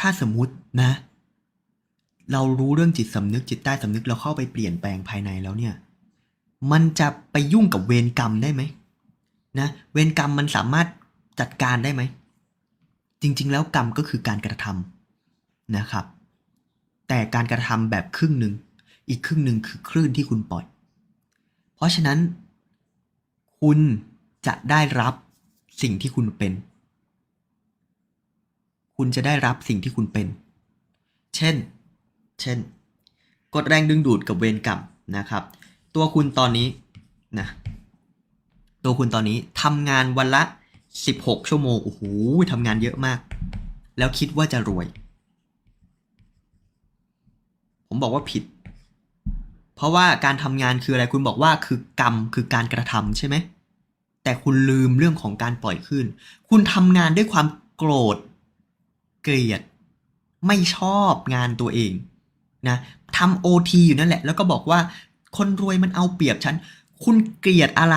ถ้าสมมุตินะ เรารู้เรื่องจิตสำนึกจิตใต้สำนึกเราเข้าไปเปลี่ยนแปลงภายในแล้วเนี่ย มันจะไปยุ่งกับเวรกรรมได้ไหมนะเวรกรรมมันสามารถจัดการได้ไหม จริง ๆ แล้วกรรมก็คือการกระทำนะครับ แต่การกระทำแบบครึ่งหนึ่งอีกครึ่งหนึ่งคือคลื่นที่คุณปล่อย เพราะฉะนั้น คุณจะได้รับสิ่งที่คุณเป็น คุณจะได้รับสิ่งที่คุณเป็น เช่น เช่นกฎแรงดึงดูดกับเวรกรรมนะครับ ตัวคุณตอนนี้นะตัวคุณตอนนี้ทำงานวันละ 16 ชั่วโมง โอ้โหทำงานเยอะมาก แล้วคิดว่าจะรวย ผมบอกว่าผิด เพราะว่าการทำงานคืออะไร คุณบอกว่าคือกรรม คือการกระทำใช่ไหม แต่คุณลืมเรื่องของการปล่อยขึ้น คุณทำงานด้วยความโกรธ เกลียด ไม่ชอบงานตัวเองนะทำโอทีอยู่นั่นแหละ แล้วก็บอกว่าคนรวยมันเอาเปรียบฉัน คุณเกลียดอะไร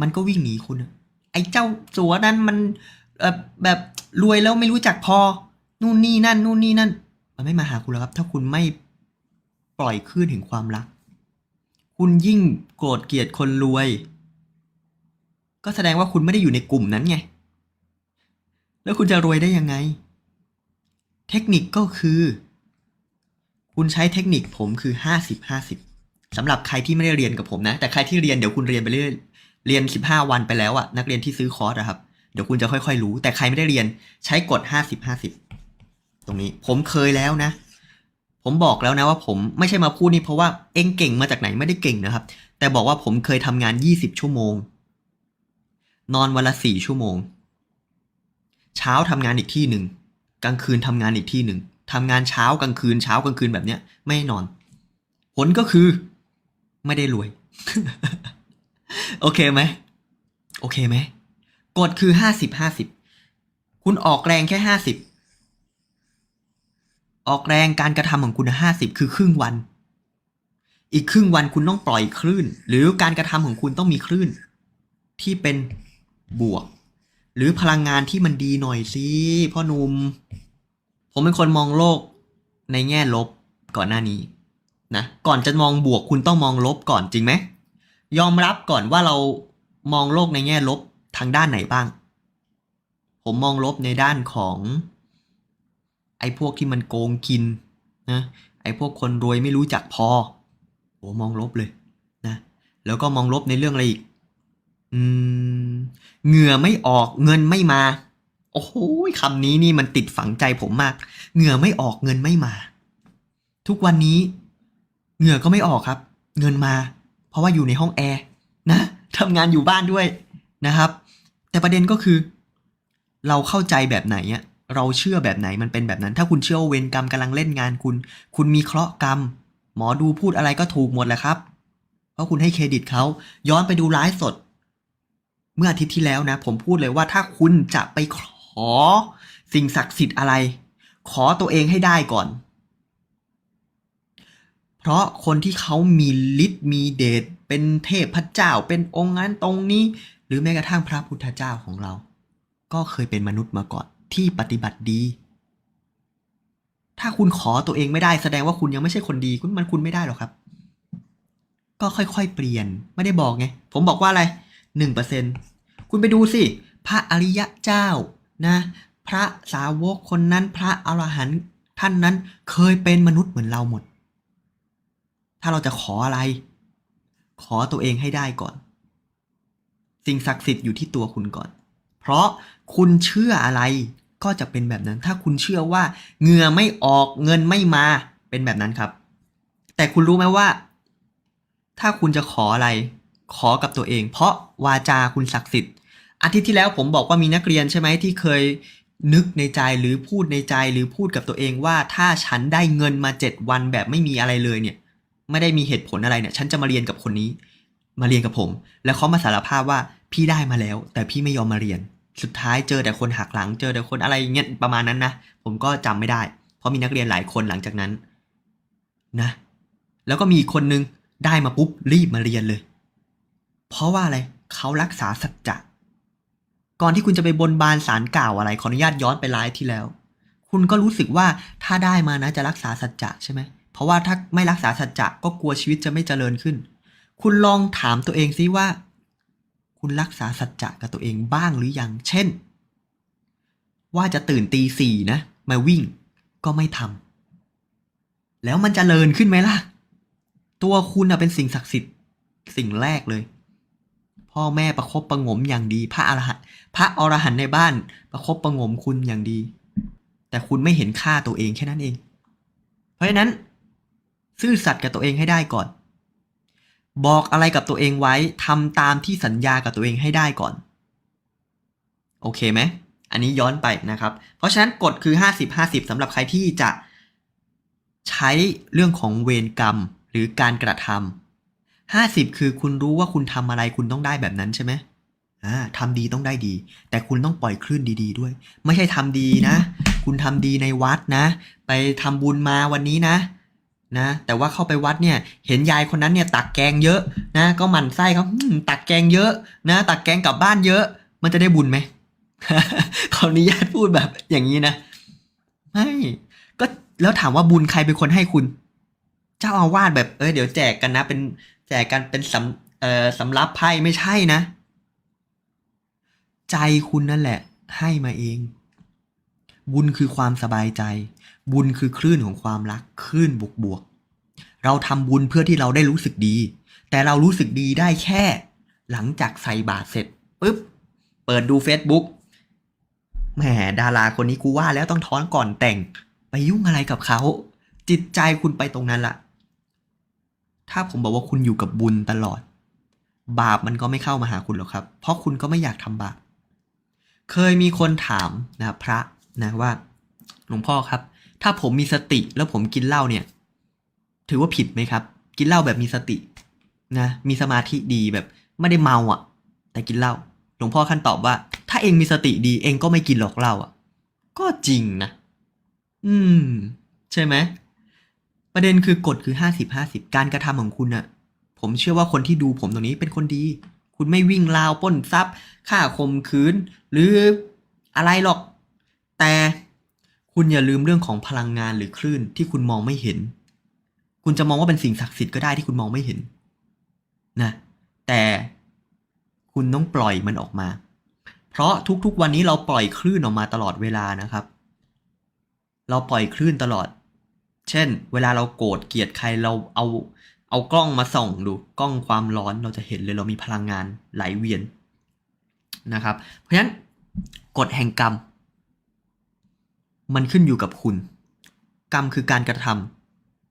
มันก็วิ่งหนีคุณ ไอ้เจ้าสัวนั้นมันแบบรวยแล้วไม่รู้จักพอ นู่นนี่นั่น นู่นนี่นั่น มันไม่มาหาคุณแล้วครับ ถ้าคุณไม่ปล่อยคลื่นแห่งความรัก คุณยิ่งโกรธเกลียดคนรวย ก็แสดงว่าคุณไม่ได้อยู่ในกลุ่มนั้นไง แล้วคุณจะรวยได้ยังไง เทคนิคก็คือ คุณใช้เทคนิคผมคือห้าสิบห้าสิบสำหรับใครที่ไม่ได้เรียนกับผมนะ แต่ใครที่เรียนเดี๋ยวคุณเรียนไปเรื่อยเรียนสิบห้าวันไปแล้วอะนักเรียนที่ซื้อคอร์สอะครับเดี๋ยวคุณจะค่อยๆรู้ แต่ใครไม่ได้เรียนใช้กฎห้าสิบห้าสิบตรงนี้ผมเคยแล้วนะ ผมบอกแล้วนะว่าผมไม่ใช่มาพูดนี่เพราะว่าเองเก่งมาจากไหนไม่ได้เก่งนะครับ แต่บอกว่าผมเคยทำงานยี่สิบชั่วโมง นอนวันละสี่ชั่วโมง เช้าทำงานอีกที่หนึ่ง กลางคืนทำงานอีกที่หนึ่งทำงานเช้ากลางคืนเช้ากลางคืนแบบเนี้ย ไม่ให้นอน ผลก็คือ ไม่ได้รวย โอเคไหมโอเคไหมกฎคือห้าสิบห้าสิบคุณออกแรงแค่ห้าสิบออกแรงการกระทำของคุณห้าสิบคือครึ่งวัน อีกครึ่งวันคุณต้องปล่อยคลื่น หรือการกระทำของคุณต้องมีคลื่น ที่เป็นบวก หรือพลังงานที่มันดีหน่อยสิพ่อหนุ่มผมเป็นคนมองโลกในแง่ลบก่อนหน้านี้นะก่อนจะมองบวกคุณต้องมองลบก่อนจริงไหมยอมรับก่อนว่าเรามองโลกในแง่ลบทางด้านไหนบ้าง ผมมองลบในด้านของ ไอ้พวกที่มันโกงกินนะไอ้พวกคนรวยไม่รู้จักพอโอ้มองลบเลยนะแล้วก็มองลบในเรื่องอะไรอีก อืม เหงื่อไม่ออกเงินไม่มา โอ้โหคำนี้นี่มันติดฝังใจผมมาก เหงื่อไม่ออกเงินไม่มา ทุกวันนี้ เหงื่อก็ไม่ออกครับ เงินมา เพราะว่าอยู่ในห้องแอร์นะทำงานอยู่บ้านด้วยนะครับ แต่ประเด็นก็คือ เราเข้าใจแบบไหนอะเราเชื่อแบบไหนมันเป็นแบบนั้น ถ้าคุณเชื่อว่าเวรกรรมกำลังเล่นงานคุณ คุณมีเคราะห์กรรม หมอดูพูดอะไรก็ถูกหมดแหละครับ เพราะคุณให้เครดิตเขาย้อนไปดูไลฟ์สด เมื่ออาทิตย์ที่แล้วนะ ผมพูดเลยว่าถ้าคุณจะไปขอสิ่งศักดิ์สิทธิ์อะไร ขอตัวเองให้ได้ก่อน เพราะคนที่เขามีฤทธิ์มีเดชเป็นเทพเจ้าเป็นองค์นั้นตรงนี้ หรือแม้กระทั่งพระพุทธเจ้าของเรา ก็เคยเป็นมนุษย์มาก่อนที่ปฏิบัติดี ถ้าคุณขอตัวเองไม่ได้แสดงว่าคุณยังไม่ใช่คนดีคุณมันคุณไม่ได้หรอกครับ ก็ค่อยๆเปลี่ยนไม่ได้บอกไง ผมบอกว่าอะไร หนึ่งเปอร์เซ็นคุณไปดูสิ พระอริยะเจ้านะ พระสาวกคนนั้นพระอรหันต์ท่านนั้นเคยเป็นมนุษย์เหมือนเราหมด ถ้าเราจะขออะไร ขอตัวเองให้ได้ก่อน สิ่งศักดิ์สิทธิ์อยู่ที่ตัวคุณก่อน เพราะคุณเชื่ออะไรก็จะเป็นแบบนั้น ถ้าคุณเชื่อว่าเงื่อไม่ออกเงินไม่มาเป็นแบบนั้นครับ แต่คุณรู้ไหมว่า ถ้าคุณจะขออะไร ขอกับตัวเอง เพราะวาจาคุณศักดิ์สิทธิ์อาทิตย์ที่แล้วผมบอกว่ามีนักเรียนใช่ไหมที่เคยนึกในใจหรือพูดในใจหรือพูดกับตัวเองว่าถ้าฉันได้เงินมาเจ็ดวันแบบไม่มีอะไรเลยเนี่ย ไม่ได้มีเหตุผลอะไรเนี่ย ฉันจะมาเรียนกับคนนี้ มาเรียนกับผม แล้วเขามาสารภาพว่าพี่ได้มาแล้ว แต่พี่ไม่ยอมมาเรียน สุดท้ายเจอแต่คนหักหลังเจอแต่คนอะไรเงี้ยประมาณนั้นนะผมก็จำไม่ได้ เพราะมีนักเรียนหลายคนหลังจากนั้นนะ แล้วก็มีอีกคนนึงได้มาปุ๊บรีบมาเรียนเลย เพราะว่าอะไรเขารักษาสัจจะก่อนที่คุณจะไปบนบานสารกล่าวอะไรขออนุญาตย้อนไปไลฟ์ที่แล้ว คุณก็รู้สึกว่าถ้าได้มานะจะรักษาสัจจะใช่ไหมเพราะว่าถ้าไม่รักษาสัจจะก็กลัวชีวิตจะไม่เจริญขึ้น คุณลองถามตัวเองซิว่า คุณรักษาสัจจะกับตัวเองบ้างหรือยัง เช่น ว่าจะตื่นตีสี่นะมาวิ่งก็ไม่ทำแล้วมันจเจริญขึ้นไหมล่ะ ตัวคุณเป็นสิ่งศักดิ์สิทธิ์สิ่งแรกเลย พ่อแม่ประคบประงมอย่างดี พระอรหันต์พระอรหันต์ในบ้านประคบประงมคุณอย่างดี แต่คุณไม่เห็นค่าตัวเองแค่นั้นเอง เพราะฉะนั้น ซื่อสัตย์กับตัวเองให้ได้ก่อน บอกอะไรกับตัวเองไว้ทำตามที่สัญญากับตัวเองให้ได้ก่อน โอเคไหมอันนี้ย้อนไปนะครับ เพราะฉะนั้นกฎคือ 50 50สำหรับใครที่จะใช้เรื่องของเวรกรรมหรือการกระทำ50คือคุณรู้ว่าคุณทำอะไรคุณต้องได้แบบนั้นใช่ไหมอ่าทำดีต้องได้ดี แต่คุณต้องปล่อยคลื่นดี ๆด้วย ไม่ใช่ทำดีนะ คุณทำดีในวัดนะ ไปทำบุญมาวันนี้นะนะ แต่ว่าเข้าไปวัดเนี่ย เห็นยายคนนั้นเนี่ยตักแกงเยอะนะ ก็หมั่นไส้เขาตักแกงเยอะ นะ ตักแกงกลับบ้านเยอะ มันจะได้บุญไหมขออนุญาตพูดแบบอย่างนี้นะ ไม่ ก็แล้วถามว่าบุญใครเป็นคนให้คุณ เจ้าอาวาสแบบเออเดี๋ยวแจกกันนะ เป็นแจกกันเป็นสำเอ่อสำรับไพ่ไม่ใช่นะ ใจคุณนั่นแหละ ให้มาเอง บุญคือความสบายใจ บุญคือคลื่นของความรักคลื่นบวกบวกเราทำบุญเพื่อที่เราได้รู้สึกดี แต่เรารู้สึกดีได้แค่ หลังจากใส่บาตรเสร็จปุ๊บเปิดดู Facebook แหมดาราคนนี้กูว่าแล้วต้องท้อนก่อนแต่ง ไปยุ่งอะไรกับเขา จิตใจคุณไปตรงนั้นละ่ะ ถ้าผมบอกว่าคุณอยู่กับบุญตลอด บาปมันก็ไม่เข้ามาหาคุณหรอกครับ เพราะคุณก็ไม่อยากทำบาป เคยมีคนถามนะพระนะว่า หลวงพ่อครับ ถ้าผมมีสติแล้วผมกินเหล้าเนี่ย ถือว่าผิดไหมครับ กินเหล้าแบบมีสตินะ มีสมาธิดีแบบไม่ได้เมาอะ แต่กินเหล้า หลวงพ่อขั้นตอบว่า ถ้าเองมีสติดีเองก็ไม่กินหรอกเหล้าอะ ก็จริงนะ อืม ใช่ไหม ประเด็นคือกฎคือห้าสิบห้าสิบการกระทำของคุณน่ะผมเชื่อว่าคนที่ดูผมตรงนี้เป็นคนดี คุณไม่วิ่งราวป้นทรัพย์ฆ่าข่มขืน หรืออะไรหรอก แต่คุณอย่าลืมเรื่องของพลังงานหรือคลื่นที่คุณมองไม่เห็น คุณจะมองว่าเป็นสิ่งศักดิ์สิทธิ์ก็ได้ที่คุณมองไม่เห็นนะแต่คุณต้องปล่อยมันออกมา เพราะทุกๆวันนี้เราปล่อยคลื่นออกมาตลอดเวลานะครับ เราปล่อยคลื่นตลอด เช่น เวลาเราโกรธเกลียดใครเราเอาเอากล้องมาส่องดูกล้องความร้อนเราจะเห็นเลยเรามีพลังงานไหลเวียนนะครับ เพราะฉะนั้นกฎแห่งกรรม มันขึ้นอยู่กับคุณ กรรมคือการกระท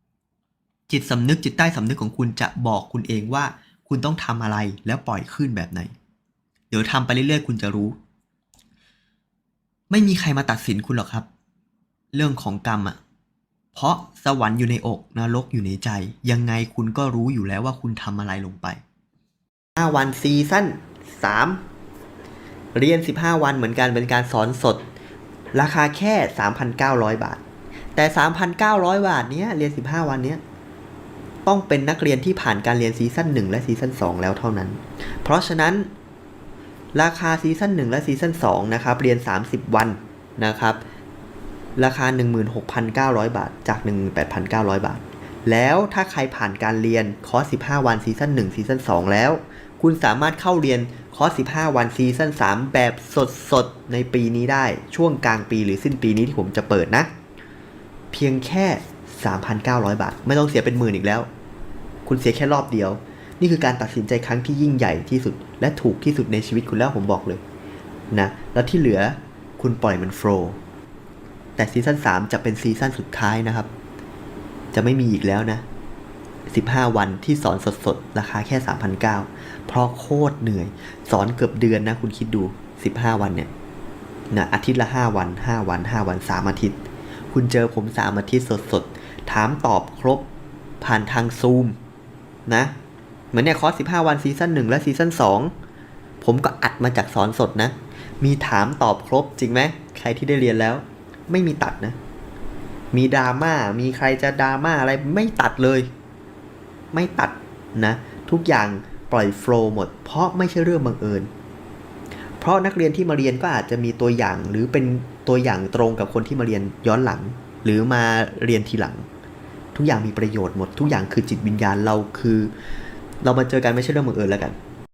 ำจิตสำนึกจิตใต้สำนึกของคุณจะบอกคุณเองว่า คุณต้องทำอะไรแล้วปล่อยขึ้นแบบไหน เดี๋ยวทำไปเรื่อยๆ คุณจะรู้ ไม่มีใครมาตัดสินคุณหรอกครับ เรื่องของกรรมอะ เพราะสวรรค์อยู่ในอกนรกอยู่ในใจ ยังไงคุณก็รู้อยู่แล้วว่าคุณทำอะไรลงไป 5 วันซีซั่น3 เรียน 15 วันเหมือนกันเป็นการสอนสด ราคาแค่ 3,900 บาท แต่ 3,900 บาทเนี้ยเรียน 15 วันเนี้ยต้องเป็นนักเรียนที่ผ่านการเรียนซีซั่น1และซีซั่น2แล้วเท่านั้น เพราะฉะนั้น ราคาซีซั่น1และซีซั่น2นะครับเรียน 30 วันนะครับ ราคา 16,900 บาท จาก 18,900 บาท แล้วถ้าใครผ่านการเรียนคอร์ส 15 วันซีซั่น1ซีซั่น2แล้ว คุณสามารถเข้าเรียนคอร์ส 15 วันซีซั่น3แบบสดๆ ในปีนี้ได้ ช่วงกลางปีหรือสิ้นปีนี้ที่ผมจะเปิดนะ เพียงแค่ 3,900 บาท ไม่ต้องเสียเป็นหมื่นอีกแล้ว คุณเสียแค่รอบเดียว นี่คือการตัดสินใจครั้งที่ยิ่งใหญ่ที่สุด และถูกที่สุดในชีวิตคุณแล้วผมบอกเลยนะ แล้วที่เหลือคุณปล่อยมันโฟล์ แต่ซีซั่น3จะเป็นซีซั่นสุดท้ายนะครับ จะไม่มีอีกแล้วนะ 15 วันที่สอนสดๆ ราคาแค่3,900เพราะโคตรเหนื่อย สอนเกือบเดือนนะคุณคิดดู 15 วันเนี่ยนะอาทิตย์ละ 5 วัน 5 วัน 5 วัน 3 อาทิตย์ คุณเจอผม 3 อาทิตย์สดๆ ถามตอบครบผ่านทางซูมนะ เหมือนเนี่ยคอร์ส15 วันซีซั่น1และซีซั่น2ผมก็อัดมาจากสอนสดนะ มีถามตอบครบจริงไหม ใครที่ได้เรียนแล้ว ไม่มีตัดนะ มีดราม่า มีใครจะดราม่าอะไรไม่ตัดเลย ไม่ตัดนะ ทุกอย่างปล่อยโฟล์หมด เพราะไม่ใช่เรื่องบังเอิญ เพราะนักเรียนที่มาเรียนก็อาจจะมีตัวอย่างหรือเป็นตัวอย่างตรงกับคนที่มาเรียนย้อนหลัง หรือมาเรียนทีหลัง ทุกอย่างมีประโยชน์หมด ทุกอย่างคือจิตวิญญาณเราคือ เรามาเจอกันไม่ใช่เรื่องบังเอิญแล้วกัน